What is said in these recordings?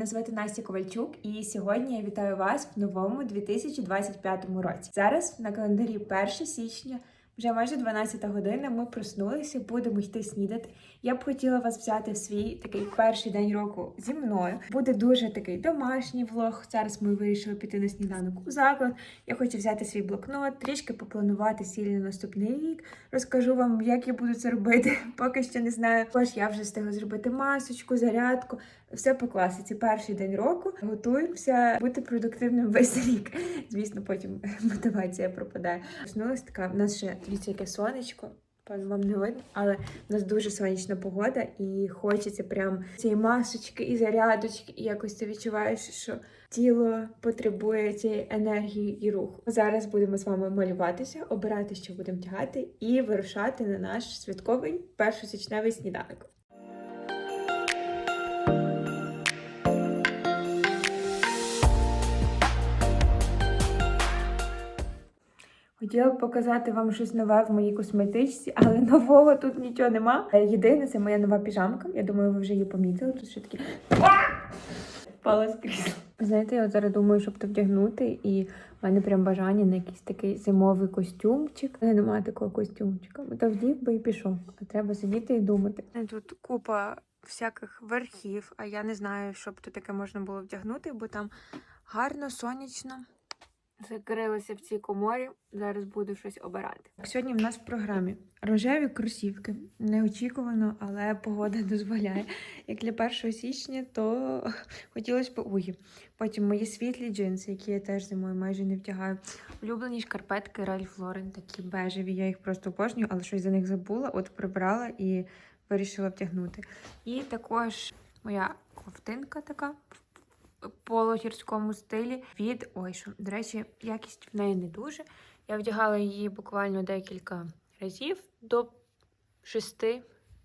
Мене звати Настя Ковальчук, і сьогодні я вітаю вас в новому 2025 році. Зараз на календарі 1 січня. Вже майже 12 година. Ми проснулися, будемо йти снідати. Я б хотіла вас взяти в свій такий перший день року зі мною. Буде дуже такий домашній влог. Зараз ми вирішили піти на сніданок у заклад. Я хочу взяти свій блокнот, трішки попланувати цілі на наступний рік. Розкажу вам, як я буду це робити. Поки що не знаю. Також я вже встигла зробити масочку, зарядку. Все по класиці. Перший день року готуємося бути продуктивним весь рік. Звісно, потім мотивація пропадає. Проснулась така. В нас ще дивіться, яке сонечко. Вам не видно, але в нас дуже сонячна погода, і хочеться прям цієї масочки і зарядочки, і якось ти відчуваєш, що тіло потребує цієї енергії і руху. Зараз будемо з вами малюватися, обирати, що будемо тягати, і вирушати на наш святковий першосічневий сніданок. Хотіла б показати вам щось нове в моїй косметичці, але нового тут нічого нема. Е, Єдине, це моя нова піжамка. Я думаю, ви вже її помітили. Тут ще такі впала з крісла. Знаєте, я от зараз думаю, щоб то вдягнути, і в мене прям бажання на якийсь такий зимовий костюмчик. У немає такого костюмчика. То вдів би і пішов. А треба сидіти і думати. Тут купа всяких верхів, а я не знаю, щоб то таке можна було вдягнути, бо там гарно, сонячно. Закрилася в цій коморі. Зараз буду щось обирати. Сьогодні в нас в програмі рожеві кросівки. Неочікувано, але погода дозволяє. Як для 1 січня, то хотілося б угі. Потім мої світлі джинси, які я теж зимою майже не втягаю. Улюблені шкарпетки Ralph Lauren, такі бежеві. Я їх просто обожнюю, але щось за них забула. От прибрала і вирішила втягнути. І також моя ковтинка така полугірському стилі від Ойшо. До речі, якість в неї не дуже. Я вдягала її буквально декілька разів до шести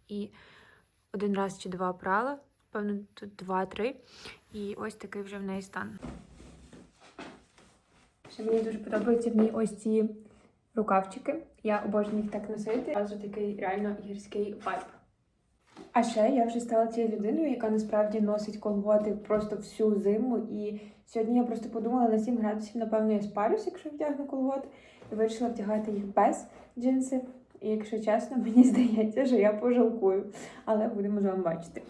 і один раз чи два прала. Певно, тут два-три. І ось такий вже в неї стан. Ще мені дуже подобаються в ній ось ці рукавчики. Я обожнюю їх так носити. Разу такий реально гірський вайб. А ще я вже стала тією людиною, яка насправді носить колготи просто всю зиму. І сьогодні я просто подумала на 7 градусів, напевно, я спарюсь, якщо вдягну колготи, і вирішила вдягати їх без джинсів. І якщо чесно, мені здається, що я пожалкую. Але будемо з вами бачити.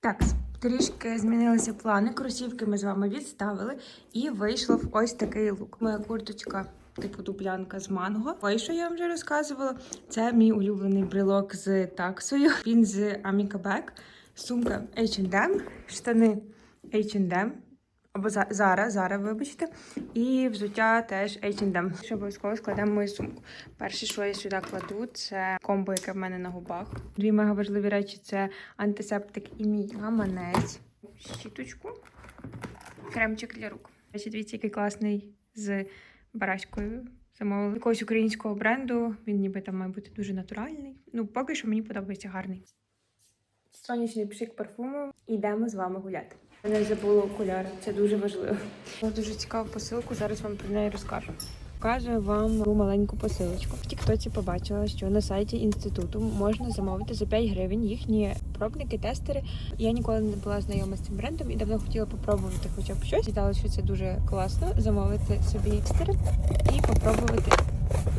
Так, трішки змінилися плани. Кросівки ми з вами відставили, і вийшло в ось такий лук. Моя курточка. Типу дублянка з манго. Ой, що я вам вже розказувала. Це мій улюблений брелок з таксою. Він з Amica Bag. Сумка H&M, штани H&M. Або за- Zara, Zara, вибачте. І взуття теж H&M. Ще обов'язково складемо мою сумку. Перше, що я сюди кладу, це комбо, яке в мене на губах. Дві мега важливі речі це антисептик і мій гаманець. Щіточку. Кремчик для рук. Дивіться, який класний з барашкою. Замовили якогось українського бренду. Він ніби там має бути дуже натуральний. Ну, поки що мені подобається гарний. Сонячний пшик парфуму. Ідемо йдемо з вами гуляти. Я не забула окуляри, це дуже важливо. Дуже цікаву посилку, зараз вам про неї розкажу. Показую вам маленьку посилочку. В Тіктоці побачила, що на сайті інституту можна замовити за 5 гривень їхні пробники, тестери. Я ніколи не була знайома з цим брендом і давно хотіла попробувати хоча б щось. Вітала, що це дуже класно. Замовити собі тестери і попробувати.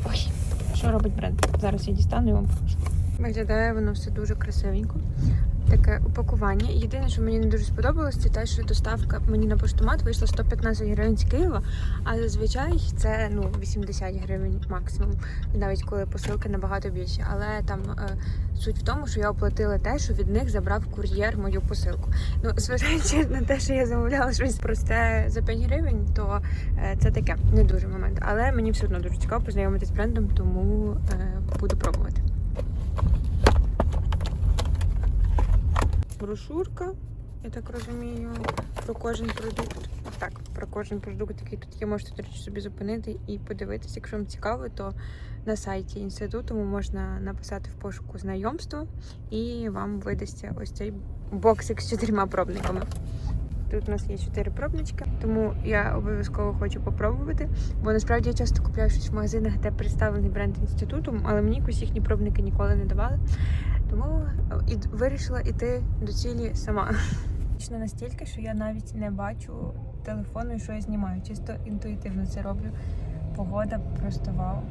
Ой, що робить бренд? Зараз я дістану і вам покажу. Виглядає воно все дуже красивенько. Таке упакування. Єдине, що мені не дуже сподобалось, це те, що доставка мені на поштомат вийшла 115 гривень з Києва, а зазвичай це ну 80 гривень максимум. Навіть коли посилки набагато більші. Але там е, суть в тому, що я оплатила те, що від них забрав кур'єр мою посилку. Ну, зважаючи на те, що я замовляла щось просте за 5 гривень, то е, це таке не дуже момент. Але мені все одно дуже цікаво познайомитися з брендом, тому е, буду пробувати. Брошурка, я так розумію, про кожен продукт. Так, про кожен продукт, який тут є, можете речі, собі зупинити і подивитися. Якщо вам цікаво, то на сайті інституту можна написати в пошуку знайомство і вам видасться ось цей боксик з чотирма пробниками. Тут у нас є чотири пробнички, тому я обов'язково хочу попробувати. Бо насправді я часто купляю щось в магазинах, де представлений бренд інституту, але мені якось їхні пробники ніколи не давали. Тому і вирішила йти до цілі сама. автоматично настільки, що я навіть не бачу телефону, і що я знімаю. Чисто інтуїтивно це роблю. Погода просто вау.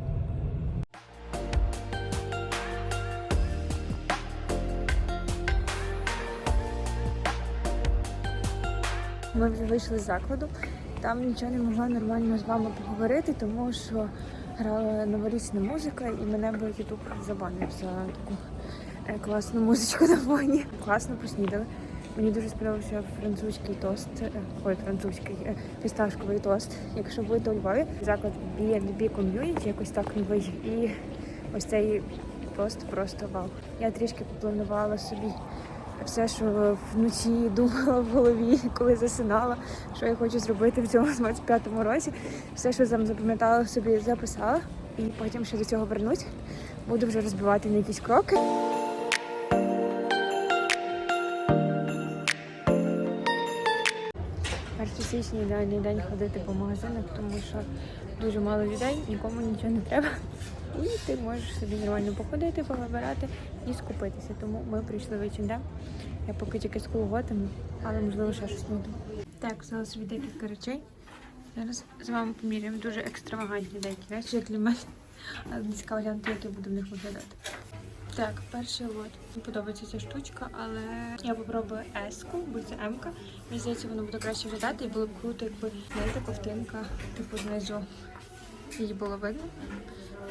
Ми вже вийшли з закладу. Там нічого не могла нормально з вами поговорити, тому що грала новорічна музика, і мене би ютуб забанив за таку е, класну музичку на фоні. Класно поснідали. Мені дуже сподобався французький тост, е, ой, французький е, фісташковий тост. Якщо будете у Львові, заклад B&B Community, якось так новий. І ось цей тост просто вау. Я трішки попланувала собі все, що вночі думала в голові, коли засинала, що я хочу зробити в цьому 25-му році. Все, що там запам'ятала собі, записала, і потім ще до цього вернусь. Буду вже розбивати на якісь кроки. Січня ідеальний день ходити по магазинах, тому що дуже мало людей, нікому нічого не треба. І ти можеш собі нормально походити, повибирати і скупитися. Тому ми прийшли в H&M. Я поки тільки з колготами, але можливо ще щось знайду. Так, взяла собі декілька речей. Зараз з вами поміряємо дуже екстравагантні деякі речі, для мене. Але не цікаво глянути, буду в них виглядати. Так, перший лот. Мені подобається ця штучка, але я попробую еску, бо це М-ка. Мені здається, воно буде краще виглядати і було б круто, якби знаєте, ковтинка, типу знизу її було видно.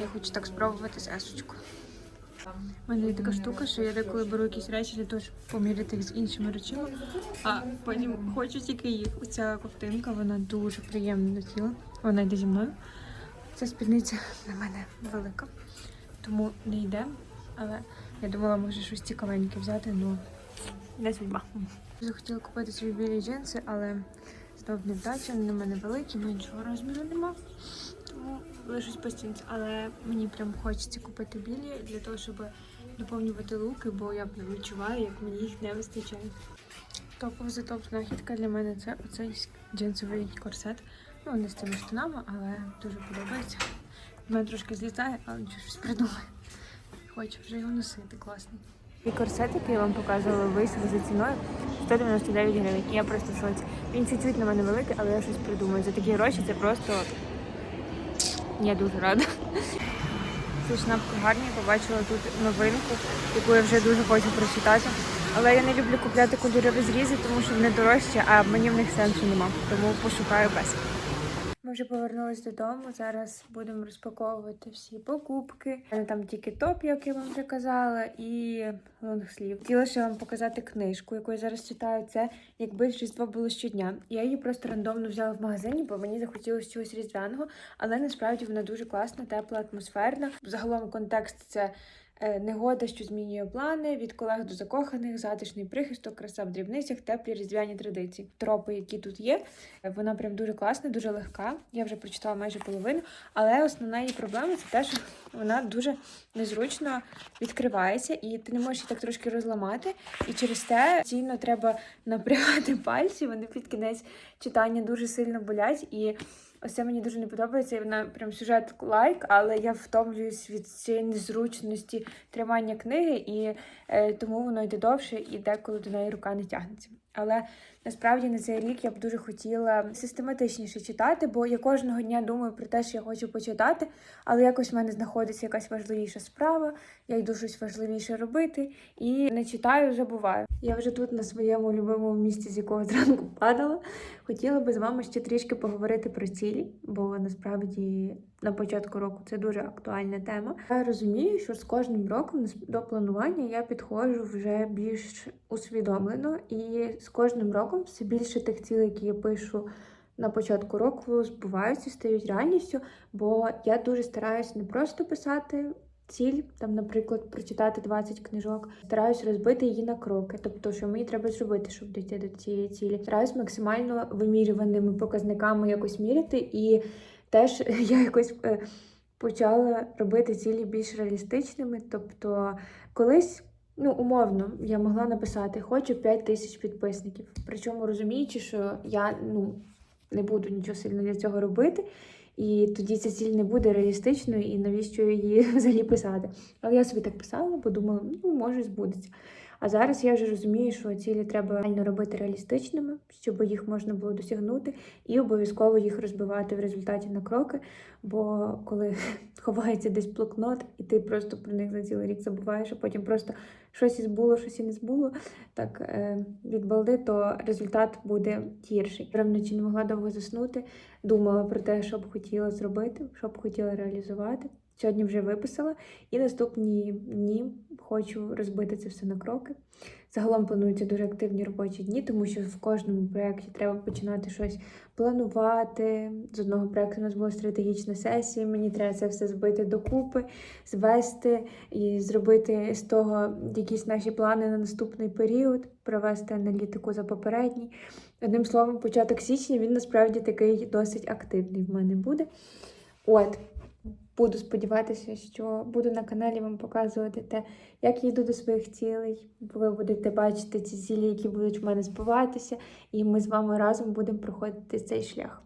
Я хочу так спробувати з есочку. У мене є така штука, що я деколи беру якісь речі для того, щоб поміряти їх з іншими речами, а потім хочу тільки їх. Оця ковтинка, вона дуже приємна до тіла. Вона йде зі мною. Ця спідниця на мене велика, тому не йде. Але я думала, може щось цікавеньке взяти, ну не судьба. Захотіла купити собі білі джинси, але знов невдача, вони на мене великі, меншого розміру нема. Тому лишусь по стінці. Але мені прям хочеться купити білі для того, щоб доповнювати луки, бо я прям відчуваю, як мені їх не вистачає. Топова за топ знахідка для мене це оцей джинсовий корсет. Ну, не з цими штанами, але дуже подобається. В мене трошки злітає, але нічого щось придумаю. Хочу вже його носити, класний. І корсет, який я вам показувала, вийшов за ціною 199 гривень. І я просто в шоці. Він чуть-чуть на мене великий, але я щось придумаю. За такі гроші це просто я дуже рада. Ці шнапки гарні, побачила тут новинку, яку я вже дуже хочу прочитати. Але я не люблю купляти кольорові зрізи, тому що вони дорожчі, а мені в них сенсу нема. Тому пошукаю без. Ми вже повернулись додому. Зараз будемо розпаковувати всі покупки. Там тільки топ, як я вам вже казала, і лонгслів. Хотіла ще вам показати книжку, яку я зараз читаю. Це якби різдво було щодня. Я її просто рандомно взяла в магазині, бо мені захотілося чогось різдвяного, але насправді вона дуже класна, тепла, атмосферна. Загалом контекст це. Е, Негода, що змінює плани, від колег до закоханих, затишний прихисток, краса в дрібницях, теплі різдвяні традиції. Тропи, які тут є, е, вона прям дуже класна, дуже легка. Я вже прочитала майже половину, але основна її проблема це те, що вона дуже незручно відкривається, і ти не можеш її так трошки розламати. І через те постійно треба напрягати пальці. Вони під кінець читання дуже сильно болять. І ось це мені дуже не подобається. Вона прям сюжет лайк, але я втомлююсь від цієї незручності тримання книги, і е, тому воно йде довше, і деколи до неї рука не тягнеться. Але насправді на цей рік я б дуже хотіла систематичніше читати, бо я кожного дня думаю про те, що я хочу почитати, але якось в мене знаходиться якась важливіша справа, я йду щось важливіше робити і не читаю, забуваю. Я вже тут на своєму любимому місці, з якого зранку падала. Хотіла би з вами ще трішки поговорити про цілі, бо насправді на початку року це дуже актуальна тема. Я розумію, що з кожним роком до планування я підходжу вже більш усвідомлено, і з кожним роком все більше тих цілей, які я пишу. На початку року збуваються, стають реальністю, бо я дуже стараюся не просто писати ціль, там, наприклад, прочитати 20 книжок, стараюсь розбити її на кроки, тобто, що мені треба зробити, щоб дійти до цієї цілі. Стараюсь максимально вимірюваними показниками якось міряти, і теж я якось е, почала робити цілі більш реалістичними. Тобто, колись. Ну, умовно, я могла написати хочу 5 тисяч підписників. Причому розуміючи, що я ну не буду нічого сильно для цього робити, і тоді ця ціль не буде реалістичною, і навіщо її взагалі писати. Але я собі так писала, бо думала, ну може збудеться. А зараз я вже розумію, що цілі треба реально робити реалістичними, щоб їх можна було досягнути, і обов'язково їх розбивати в результаті на кроки. Бо коли ховається десь блокнот, і ти просто про них за цілий рік забуваєш, а потім просто щось і збуло, щось і не збуло, так е, від балди, то результат буде гірший. Я вночі не могла довго заснути, думала про те, що б хотіла зробити, що б хотіла реалізувати. Сьогодні вже виписала, і наступні дні хочу розбити це все на кроки. Загалом плануються дуже активні робочі дні, тому що в кожному проєкті треба починати щось планувати. З одного проєкту у нас була стратегічна сесія. Мені треба це все збити докупи, звести і зробити з того якісь наші плани на наступний період, провести аналітику за попередній. Одним словом, початок січня він насправді такий досить активний в мене буде. От. Буду сподіватися, що буду на каналі вам показувати те, як я йду до своїх цілей. Ви будете бачити ці цілі, які будуть в мене збуватися, і ми з вами разом будемо проходити цей шлях.